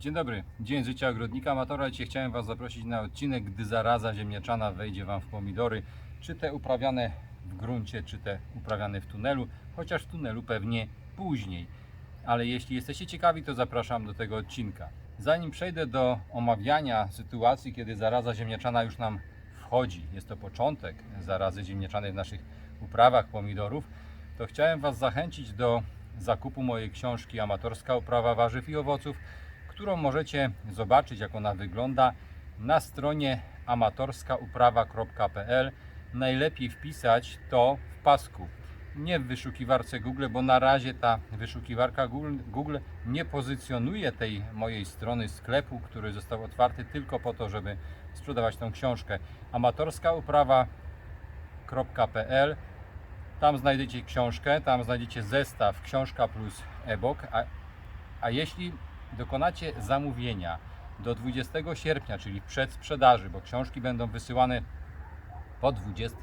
Dzień dobry, Dzień Życia Ogrodnika Amatora. Dzisiaj chciałem Was zaprosić na odcinek, gdy zaraza ziemniaczana wejdzie Wam w pomidory, czy te uprawiane w gruncie, czy te uprawiane w tunelu, chociaż w tunelu pewnie później. Ale jeśli jesteście ciekawi, to zapraszam do tego odcinka. Zanim przejdę do omawiania sytuacji, kiedy zaraza ziemniaczana już nam wchodzi, jest to początek zarazy ziemniaczanej w naszych uprawach pomidorów, to chciałem Was zachęcić do zakupu mojej książki Amatorska uprawa warzyw i owoców, którą możecie zobaczyć, jak ona wygląda na stronie amatorskauprawa.pl. Najlepiej wpisać to w pasku, nie w wyszukiwarce Google, bo na razie ta wyszukiwarka Google, nie pozycjonuje tej mojej strony sklepu, który został otwarty tylko po to, żeby sprzedawać tą książkę. amatorskauprawa.pl Tam znajdziecie książkę, tam znajdziecie zestaw książka plus e-book, a, a jeśli dokonacie zamówienia do 20 sierpnia, czyli przed sprzedaży, bo książki będą wysyłane po 20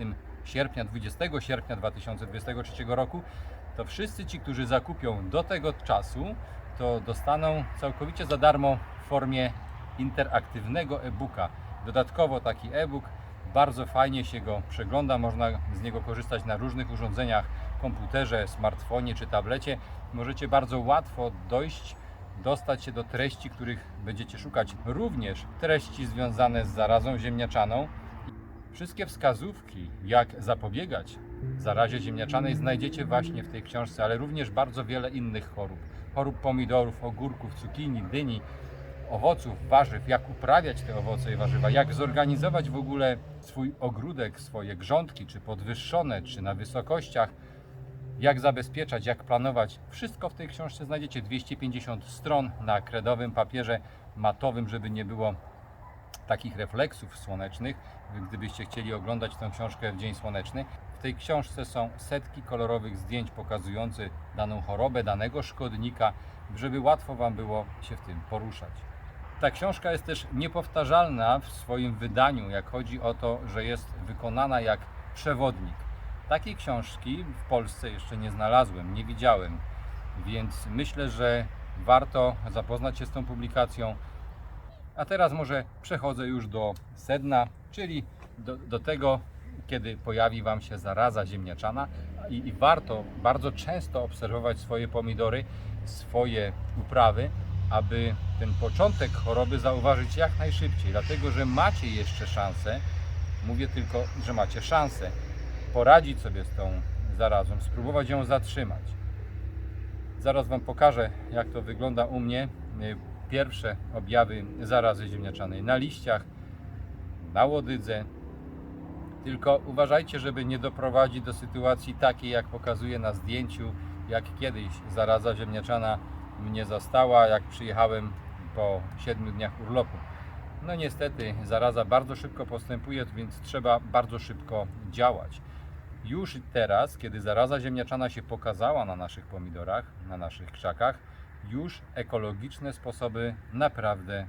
sierpnia, 20 sierpnia 2023 roku, to wszyscy ci, którzy zakupią do tego czasu, to dostaną całkowicie za darmo w formie interaktywnego e-booka. Dodatkowo taki e-book bardzo fajnie się go przegląda, można z niego korzystać na różnych urządzeniach, komputerze, smartfonie czy tablecie. Możecie bardzo łatwo dojść dostać się do treści, których będziecie szukać. Również treści związane z zarazą ziemniaczaną. Wszystkie wskazówki, jak zapobiegać zarazie ziemniaczanej, znajdziecie właśnie w tej książce, ale również bardzo wiele innych chorób. Chorób pomidorów, ogórków, cukinii, dyni, owoców, warzyw, jak uprawiać te owoce i warzywa, jak zorganizować w ogóle swój ogródek, swoje grządki, czy podwyższone, czy na wysokościach jak zabezpieczać, jak planować. Wszystko w tej książce znajdziecie 250 stron na kredowym papierze matowym, żeby nie było takich refleksów słonecznych, gdybyście chcieli oglądać tę książkę w dzień słoneczny. W tej książce są setki kolorowych zdjęć pokazujących daną chorobę, danego szkodnika, żeby łatwo Wam było się w tym poruszać. Ta książka jest też niepowtarzalna w swoim wydaniu, jak chodzi o to, że jest wykonana jak przewodnik. Takiej książki w Polsce jeszcze nie znalazłem, nie widziałem, więc myślę, że warto zapoznać się z tą publikacją. A teraz może przechodzę już do sedna, czyli do, do tego, kiedy pojawi Wam się zaraza ziemniaczana i, i warto bardzo często obserwować swoje pomidory, swoje uprawy, aby ten początek choroby zauważyć jak najszybciej, dlatego że macie jeszcze szansę, mówię tylko, że macie szansę poradzić sobie z tą zarazą, spróbować ją zatrzymać. Zaraz Wam pokażę, jak to wygląda u mnie. Y, Pierwsze objawy zarazy ziemniaczanej na liściach, na łodydze. Tylko uważajcie, żeby nie doprowadzić do sytuacji takiej, jak pokazuje na zdjęciu, jak kiedyś zaraza ziemniaczana mnie zastała, jak przyjechałem po 7 dniach urlopu. No niestety zaraza bardzo szybko postępuje, więc trzeba bardzo szybko działać. Już teraz, kiedy zaraza ziemniaczana się pokazała na naszych pomidorach, na naszych krzakach, już ekologiczne sposoby naprawdę y,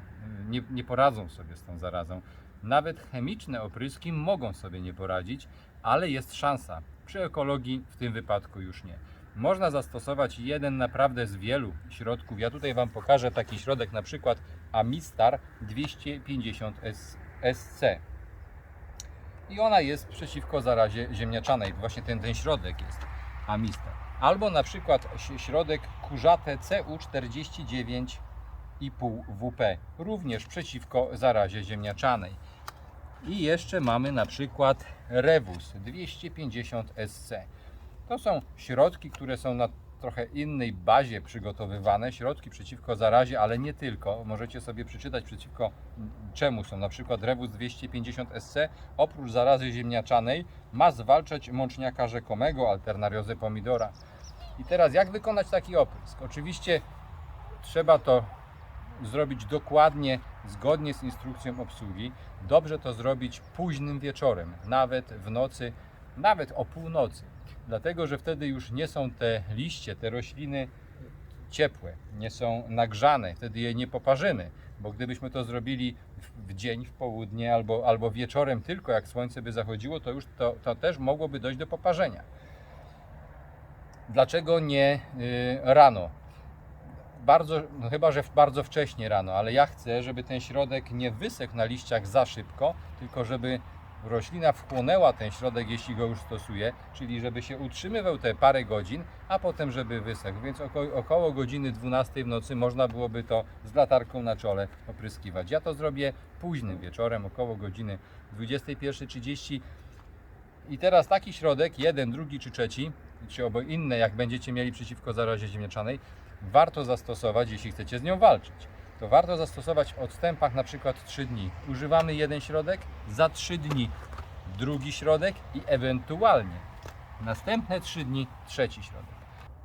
nie, nie poradzą sobie z tą zarazą. Nawet chemiczne opryski mogą sobie nie poradzić, ale jest szansa. Przy ekologii w tym wypadku już nie. Można zastosować jeden naprawdę z wielu środków. Ja tutaj Wam pokażę taki środek, na przykład Amistar 250 SC. I ona jest przeciwko zarazie ziemniaczanej. Właśnie ten, ten środek jest Amistar. Albo na przykład środek kurzate CU49,5 WP. Również przeciwko zarazie ziemniaczanej. I jeszcze mamy na przykład Rewus 250 SC. To są środki, które są na trochę innej bazie przygotowywane, środki przeciwko zarazie, ale nie tylko. Możecie sobie przeczytać przeciwko czemu są. Na przykład Rewus 250 SC oprócz zarazy ziemniaczanej ma zwalczać mączniaka rzekomego, alternariozę pomidora. I teraz jak wykonać taki oprysk? Oczywiście trzeba to zrobić dokładnie, zgodnie z instrukcją obsługi. Dobrze to zrobić późnym wieczorem, nawet w nocy, nawet o północy. Dlatego, że wtedy już nie są te liście, te rośliny ciepłe, nie są nagrzane, wtedy je nie poparzymy, bo gdybyśmy to zrobili w- dzień, w południe albo, albo wieczorem tylko, jak słońce by zachodziło, to już to, to też mogłoby dojść do poparzenia. Dlaczego nie y, rano? bardzo, no chyba że bardzo wcześnie rano, ale ja chcę, żeby ten środek nie wysechł na liściach za szybko, tylko żeby roślina wchłonęła ten środek, jeśli go już stosuje, czyli żeby się utrzymywał te parę godzin, a potem żeby wysechł. Więc około, około godziny 12 w nocy można byłoby to z latarką na czole opryskiwać. Ja to zrobię późnym wieczorem, około godziny 21.30 i teraz taki środek, jeden, drugi czy trzeci, czy obo inne, jak będziecie mieli przeciwko zarazie ziemniaczanej, warto zastosować, jeśli chcecie z nią walczyć. To warto zastosować w odstępach na przykład 3 dni. Używamy jeden środek, za 3 dni drugi środek i ewentualnie następne 3 dni trzeci środek.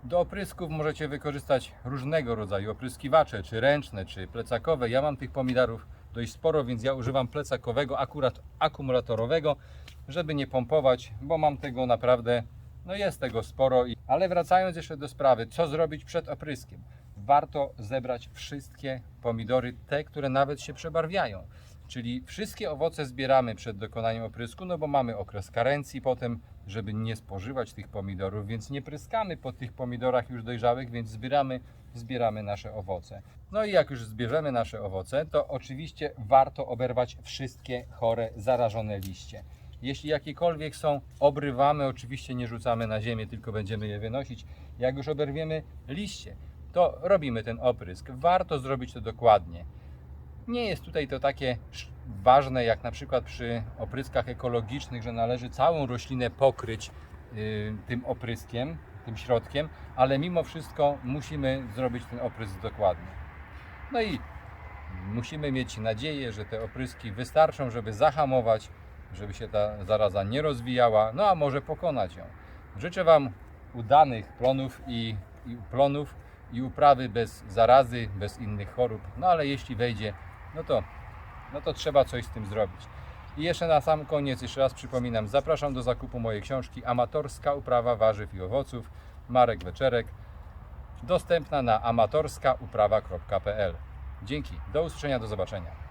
Do oprysków możecie wykorzystać różnego rodzaju opryskiwacze, czy ręczne, czy plecakowe. Ja mam tych pomidorów dość sporo, więc ja używam plecakowego, akurat akumulatorowego, żeby nie pompować, bo mam tego naprawdę, no jest tego sporo. Ale wracając jeszcze do sprawy, co zrobić przed opryskiem? Warto zebrać wszystkie pomidory, te, które nawet się przebarwiają. Czyli wszystkie owoce zbieramy przed dokonaniem oprysku, no bo mamy okres karencji potem, żeby nie spożywać tych pomidorów, więc nie pryskamy po tych pomidorach już dojrzałych, więc zbieramy, zbieramy nasze owoce. No i jak już zbierzemy nasze owoce, to oczywiście warto oberwać wszystkie chore, zarażone liście. Jeśli jakiekolwiek są, obrywamy, oczywiście nie rzucamy na ziemię, tylko będziemy je wynosić. Jak już oberwiemy liście, to robimy ten oprysk. Warto zrobić to dokładnie. Nie jest tutaj to takie ważne jak na przykład przy opryskach ekologicznych, że należy całą roślinę pokryć y, tym opryskiem, tym środkiem, ale mimo wszystko musimy zrobić ten oprysk dokładnie. No i musimy mieć nadzieję, że te opryski wystarczą, żeby zahamować, żeby się ta zaraza nie rozwijała, no a może pokonać ją. Życzę Wam udanych plonów i, i plonów i uprawy bez zarazy, bez innych chorób. No ale jeśli wejdzie, no to, no to trzeba coś z tym zrobić. I jeszcze na sam koniec, jeszcze raz przypominam, zapraszam do zakupu mojej książki Amatorska uprawa warzyw i owoców, Marek Weczerek, dostępna na amatorskauprawa.pl. Dzięki, do usłyszenia, do zobaczenia.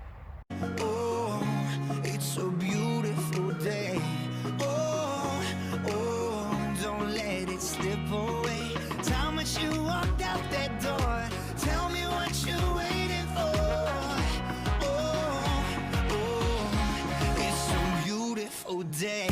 day.